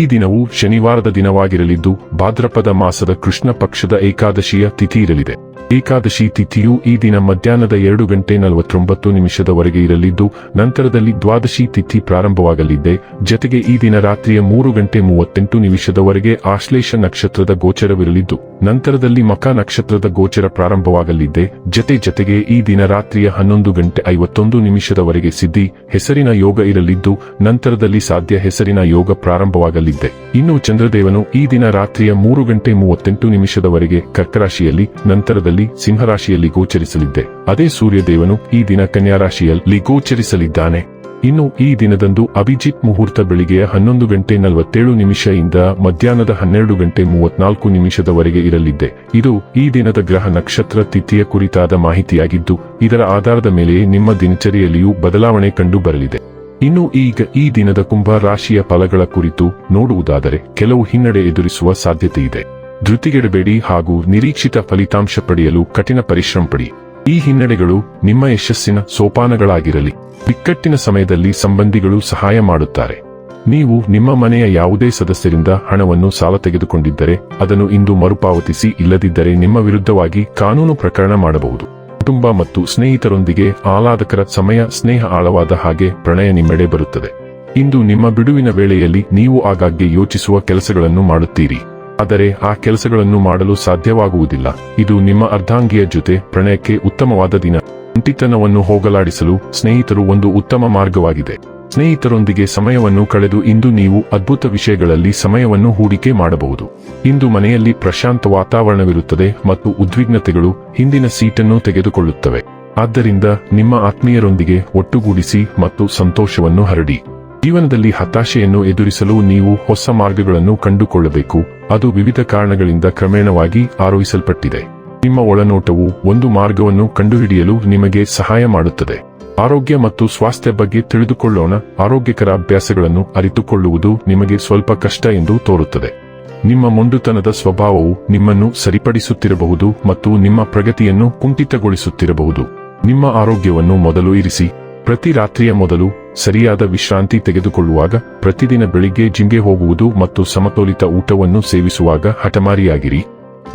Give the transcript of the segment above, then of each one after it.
ಈ ದಿನವು ಶನಿವಾರದ ದಿನವಾಗಿರಲಿದ್ದು ಭಾದ್ರಪದ ಮಾಸದ ಕೃಷ್ಣ ಪಕ್ಷದ ಏಕಾದಶಿಯ ತಿಥಿ ಇರಲಿದೆ. ಏಕಾದಶಿ ತಿಥಿಯು ಈ ದಿನ ಮಧ್ಯಾಹ್ನದ ಎರಡು ಗಂಟೆ ನಲವತ್ತೊಂಬತ್ತು ನಿಮಿಷದವರೆಗೆ ಇರಲಿದ್ದು, ನಂತರದಲ್ಲಿ ದ್ವಾದಶಿ ತಿಥಿ ಪ್ರಾರಂಭವಾಗಲಿದೆ ಜತೆಗೆ ಈ ದಿನ ರಾತ್ರಿಯ ಮೂರು ಗಂಟೆ ಮೂವತ್ತೆಂಟು ನಿಮಿಷದವರೆಗೆ ಆಶ್ಲೇಷ ನಕ್ಷತ್ರದ ಗೋಚರವಿರಲಿದ್ದು, ನಂತರದಲ್ಲಿ ಮಕ ನಕ್ಷತ್ರದ ಗೋಚರ ಪ್ರಾರಂಭವಾಗಲಿದೆ ಜತೆ ಜತೆಗೆ ಈ ದಿನ ರಾತ್ರಿಯ ಹನ್ನೊಂದು ಗಂಟೆ ಐವತ್ತೊಂದು ನಿಮಿಷದವರೆಗೆ ಸಿದ್ಧಿ, ಹೆಸರಿನ ಯೋಗ ಇರಲಿದ್ದು, ನಂತರದಲ್ಲಿ ಸಾಧ್ಯ ಹೆಸರಿನ ಯೋಗ ಪ್ರಾರಂಭವಾಗಲಿದೆ ಇನ್ನು ಚಂದ್ರದೇವನು ಈ ದಿನ ರಾತ್ರಿಯ ಮೂರು ಗಂಟೆ ಮೂವತ್ತೆಂಟು ನಿಮಿಷದವರೆಗೆ ಕರ್ಕರಾಶಿಯಲ್ಲಿ, ನಂತರದಲ್ಲಿ ಸಿಂಹರಾಶಿಯಲ್ಲಿ ಗೋಚರಿಸಲಿದ್ದೆ. ಅದೇ ಸೂರ್ಯದೇವನು ಈ ದಿನ ಕನ್ಯಾ ರಾಶಿಯಲ್ಲಿ ಗೋಚರಿಸಲಿದ್ದಾನೆ. ಇನ್ನು ಈ ದಿನದಂದು ಅಭಿಜಿತ್ ಮುಹೂರ್ತ ಬೆಳಿಗ್ಗೆಯ ಹನ್ನೊಂದು ಗಂಟೆ ನಲವತ್ತೇಳು ಇಂದ ಮಧ್ಯಾಹ್ನದ ಹನ್ನೆರಡು ಗಂಟೆ ಮೂವತ್ನಾಲ್ಕು ನಿಮಿಷದವರೆಗೆ ಇರಲಿದೆ ಇದು ಈ ದಿನದ ಗ್ರಹ ನಕ್ಷತ್ರ ತಿಥಿಯ ಕುರಿತಾದ ಮಾಹಿತಿಯಾಗಿದ್ದು, ಇದರ ಆಧಾರದ ಮೇಲೆ ನಿಮ್ಮ ದಿನಚರಿಯಲ್ಲಿಯೂ ಬದಲಾವಣೆ ಕಂಡು ಬರಲಿದೆ ಇನ್ನು ಈಗ ಈ ದಿನದ ಕುಂಭ ರಾಶಿಯ ಫಲಗಳ ಕುರಿತು ನೋಡುವುದಾದರೆ, ಕೆಲವು ಹಿನ್ನಡೆ ಎದುರಿಸುವ ಸಾಧ್ಯತೆ ಇದೆ ಧೃತಿಗೆಡಬೇಡಿ ಹಾಗೂ ನಿರೀಕ್ಷಿತ ಫಲಿತಾಂಶ ಪಡೆಯಲು ಕಠಿಣ ಪರಿಶ್ರಮ ಪಡಿ. ಈ ಹಿನ್ನಡೆಗಳು ನಿಮ್ಮ ಯಶಸ್ಸಿನ ಸೋಪಾನಗಳಾಗಿರಲಿ. ಬಿಕ್ಕಟ್ಟಿನ ಸಮಯದಲ್ಲಿ ಸಂಬಂಧಿಗಳು ಸಹಾಯ ಮಾಡುತ್ತಾರೆ. ನೀವು ನಿಮ್ಮ ಮನೆಯ ಯಾವುದೇ ಸದಸ್ಯರಿಂದ ಹಣವನ್ನು ಸಾಲ ತೆಗೆದುಕೊಂಡಿದ್ದರೆ, ಅದನ್ನು ಇಂದು ಮರುಪಾವತಿಸಿ ಇಲ್ಲದಿದ್ದರೆ ನಿಮ್ಮ ವಿರುದ್ಧವಾಗಿ ಕಾನೂನು ಪ್ರಕರಣ ಮಾಡಬಹುದು. ಕುಟುಂಬ ಮತ್ತು ಸ್ನೇಹಿತರೊಂದಿಗೆ ಆಹ್ಲಾದಕರ ಸಮಯ, ಸ್ನೇಹ ಆಳವಾದ ಹಾಗೆ ಪ್ರಣಯ ನಿಮ್ಮೆಡೆ ಬರುತ್ತದೆ. ಇಂದು ನಿಮ್ಮ ಬಿಡುವಿನ ವೇಳೆಯಲ್ಲಿ ನೀವು ಆಗಾಗ್ಗೆ ಯೋಚಿಸುವ ಕೆಲಸಗಳನ್ನು ಮಾಡುತ್ತೀರಿ. ಆದರೆ ಆ ಕೆಲಸಗಳನ್ನು ಮಾಡಲು ಸಾಧ್ಯವಾಗುವುದಿಲ್ಲ. ಇದು ನಿಮ್ಮ ಅರ್ಧಾಂಗಿಯ ಜೊತೆ ಪ್ರಣಯಕ್ಕೆ ಉತ್ತಮವಾದ ದಿನ. ಒಂಟಿತನವನ್ನು ಹೋಗಲಾಡಿಸಲು ಸ್ನೇಹಿತರು ಒಂದು ಉತ್ತಮ ಮಾರ್ಗವಾಗಿದೆ. ಸ್ನೇಹಿತರೊಂದಿಗೆ ಸಮಯವನ್ನು ಕಳೆದು ಇಂದು ನೀವು ಅದ್ಭುತ ವಿಷಯಗಳಲ್ಲಿ ಸಮಯವನ್ನು ಹೂಡಿಕೆ ಮಾಡಬಹುದು. ಇಂದು ಮನೆಯಲ್ಲಿ ಪ್ರಶಾಂತ ವಾತಾವರಣವಿರುತ್ತದೆ ಮತ್ತು ಉದ್ವಿಗ್ನತೆಗಳು ಹಿಂದಿನ ಸೀಟನ್ನು ತೆಗೆದುಕೊಳ್ಳುತ್ತವೆ. ಆದ್ದರಿಂದ ನಿಮ್ಮ ಆತ್ಮೀಯರೊಂದಿಗೆ ಒಟ್ಟುಗೂಡಿಸಿ ಮತ್ತು ಸಂತೋಷವನ್ನು ಹರಡಿ. ಜೀವನದಲ್ಲಿ ಹತಾಶೆಯನ್ನು ಎದುರಿಸಲು ನೀವು ಹೊಸ ಮಾರ್ಗಗಳನ್ನು ಕಂಡುಕೊಳ್ಳಬೇಕು. ಅದು ವಿವಿಧ ಕಾರಣಗಳಿಂದ ಕ್ರಮೇಣವಾಗಿ ಆರೋಹಿಸಲ್ಪಟ್ಟಿದೆ. ನಿಮ್ಮ ಒಳನೋಟವು ಒಂದು ಮಾರ್ಗವನ್ನು ಕಂಡುಹಿಡಿಯಲು ನಿಮಗೆ ಸಹಾಯ ಮಾಡುತ್ತದೆ. ಆರೋಗ್ಯ ಮತ್ತು ಸ್ವಾಸ್ಥ್ಯ ಬಗ್ಗೆ ತಿಳಿದುಕೊಳ್ಳೋಣ. ಆರೋಗ್ಯಕರ ಅಭ್ಯಾಸಗಳನ್ನು ಅರಿತುಕೊಳ್ಳುವುದು ನಿಮಗೆ ಸ್ವಲ್ಪ ಕಷ್ಟ ಎಂದು ತೋರುತ್ತದೆ. ನಿಮ್ಮ ಮೊಂಡುತನದ ಸ್ವಭಾವವು ನಿಮ್ಮನ್ನು ಸರಿಪಡಿಸುತ್ತಿರಬಹುದು ಮತ್ತು ನಿಮ್ಮ ಪ್ರಗತಿಯನ್ನು ಕುಂಠಿತಗೊಳಿಸುತ್ತಿರಬಹುದು. ನಿಮ್ಮ ಆರೋಗ್ಯವನ್ನು ಮೊದಲು ಇರಿಸಿ. ಪ್ರತಿ ರಾತ್ರಿಯ ಮೊದಲು ಸರಿಯಾದ ವಿಶ್ರಾಂತಿ ತೆಗೆದುಕೊಳ್ಳುವಾಗ ಪ್ರತಿದಿನ ಬೆಳಿಗ್ಗೆ ಜಿಮ್ಗೆ ಹೋಗುವುದು ಮತ್ತು ಸಮತೋಲಿತ ಊಟವನ್ನು ಸೇವಿಸುವಾಗ ಹಠಮಾರಿಯಾಗಿರಿ.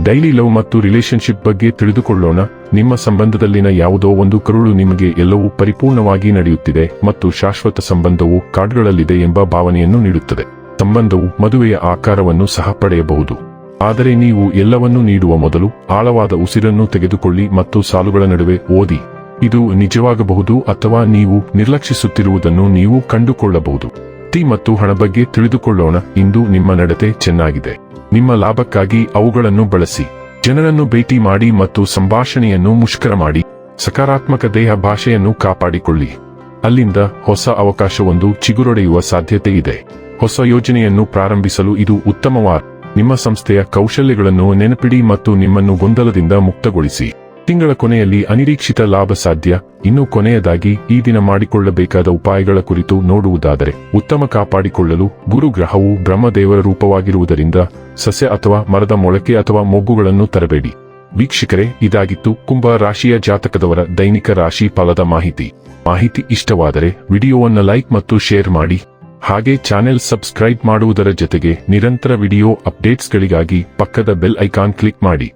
ಡೈಲಿ ಲವ್ ಮತ್ತು ರಿಲೇಶನ್ಶಿಪ್ ಬಗ್ಗೆ ತಿಳಿದುಕೊಳ್ಳೋಣ. ನಿಮ್ಮ ಸಂಬಂಧದಲ್ಲಿನ ಯಾವುದೋ ಒಂದು ಕರುಳು ನಿಮಗೆ ಎಲ್ಲವೂ ಪರಿಪೂರ್ಣವಾಗಿ ನಡೆಯುತ್ತಿದೆ ಮತ್ತು ಶಾಶ್ವತ ಸಂಬಂಧವು ಕಾರ್ಡ್ಗಳಲ್ಲಿದೆ ಎಂಬ ಭಾವನೆಯನ್ನು ನೀಡುತ್ತದೆ. ಸಂಬಂಧವು ಮದುವೆಯ ಆಕಾರವನ್ನು ಸಹ ಪಡೆಯಬಹುದು. ಆದರೆ ನೀವು ಎಲ್ಲವನ್ನೂ ನೀಡುವ ಮೊದಲು ಆಳವಾದ ಉಸಿರನ್ನು ತೆಗೆದುಕೊಳ್ಳಿ ಮತ್ತು ಸಾಲುಗಳ ನಡುವೆ ಓದಿ. ಇದು ನಿಜವಾಗಬಹುದು ಅಥವಾ ನೀವು ನಿರ್ಲಕ್ಷಿಸುತ್ತಿರುವುದನ್ನು ನೀವು ಕಂಡುಕೊಳ್ಳಬಹುದು. ತಿ ಮತ್ತು ಹಣ ಬಗ್ಗೆ ತಿಳಿದುಕೊಳ್ಳೋಣ. ಇಂದು ನಿಮ್ಮ ನಡತೆ ಚೆನ್ನಾಗಿದೆ. ನಿಮ್ಮ ಲಾಭಕ್ಕಾಗಿ ಅವುಗಳನ್ನು ಬಳಸಿ. ಜನರನ್ನು ಭೇಟಿ ಮಾಡಿ ಮತ್ತು ಸಂಭಾಷಣೆಯನ್ನು ಮುಷ್ಕರ ಮಾಡಿ. ಸಕಾರಾತ್ಮಕ ದೇಹ ಭಾಷೆಯನ್ನು ಕಾಪಾಡಿಕೊಳ್ಳಿ. ಅಲ್ಲಿಂದ ಹೊಸ ಅವಕಾಶವೊಂದು ಚಿಗುರೊಡೆಯುವ ಸಾಧ್ಯತೆ ಇದೆ. ಹೊಸ ಯೋಜನೆಯನ್ನು ಪ್ರಾರಂಭಿಸಲು ಇದು ಉತ್ತಮವಾದ. ನಿಮ್ಮ ಸಂಸ್ಥೆಯ ಕೌಶಲ್ಯಗಳನ್ನು ನೆನಪಿಡಿ ಮತ್ತು ನಿಮ್ಮನ್ನು ಗೊಂದಲದಿಂದ ಮುಕ್ತಗೊಳಿಸಿ. ತಿಂಗಳ ಕೊನೆಯಲ್ಲಿ ಅನಿರೀಕ್ಷಿತ ಲಾಭ ಸಾಧ್ಯ. ಇನ್ನು ಕೊನೆಯದಾಗಿ ಈ ದಿನ ಮಾಡಿಕೊಳ್ಳಬೇಕಾದ ಉಪಾಯಗಳ ಕುರಿತು ನೋಡುವುದಾದರೆ, ಉತ್ತಮ ಕಾಪಾಡಿಕೊಳ್ಳಲು ಗುರು ಗ್ರಹವು ಬ್ರಹ್ಮದೇವರ ರೂಪವಾಗಿರುವುದರಿಂದ ಸಸ್ಯ ಅಥವಾ ಮರದ ಮೊಳಕೆ ಅಥವಾ ಮೊಗ್ಗುಗಳನ್ನು ತರಬೇಡಿ. ವೀಕ್ಷಕರೇ, ಇದಾಗಿತ್ತು ಕುಂಭ ರಾಶಿಯ ಜಾತಕದವರ ದೈನಿಕ ರಾಶಿ ಫಲದ ಮಾಹಿತಿ. ಮಾಹಿತಿ ಇಷ್ಟವಾದರೆ ವಿಡಿಯೋವನ್ನು ಲೈಕ್ ಮತ್ತು ಶೇರ್ ಮಾಡಿ. ಹಾಗೆ ಚಾನೆಲ್ ಸಬ್ಸ್ಕ್ರೈಬ್ ಮಾಡುವುದರ ಜೊತೆಗೆ ನಿರಂತರ ವಿಡಿಯೋ ಅಪ್ಡೇಟ್ಸ್ಗಳಿಗಾಗಿ ಪಕ್ಕದ ಬೆಲ್ ಐಕಾನ್ ಕ್ಲಿಕ್ ಮಾಡಿ.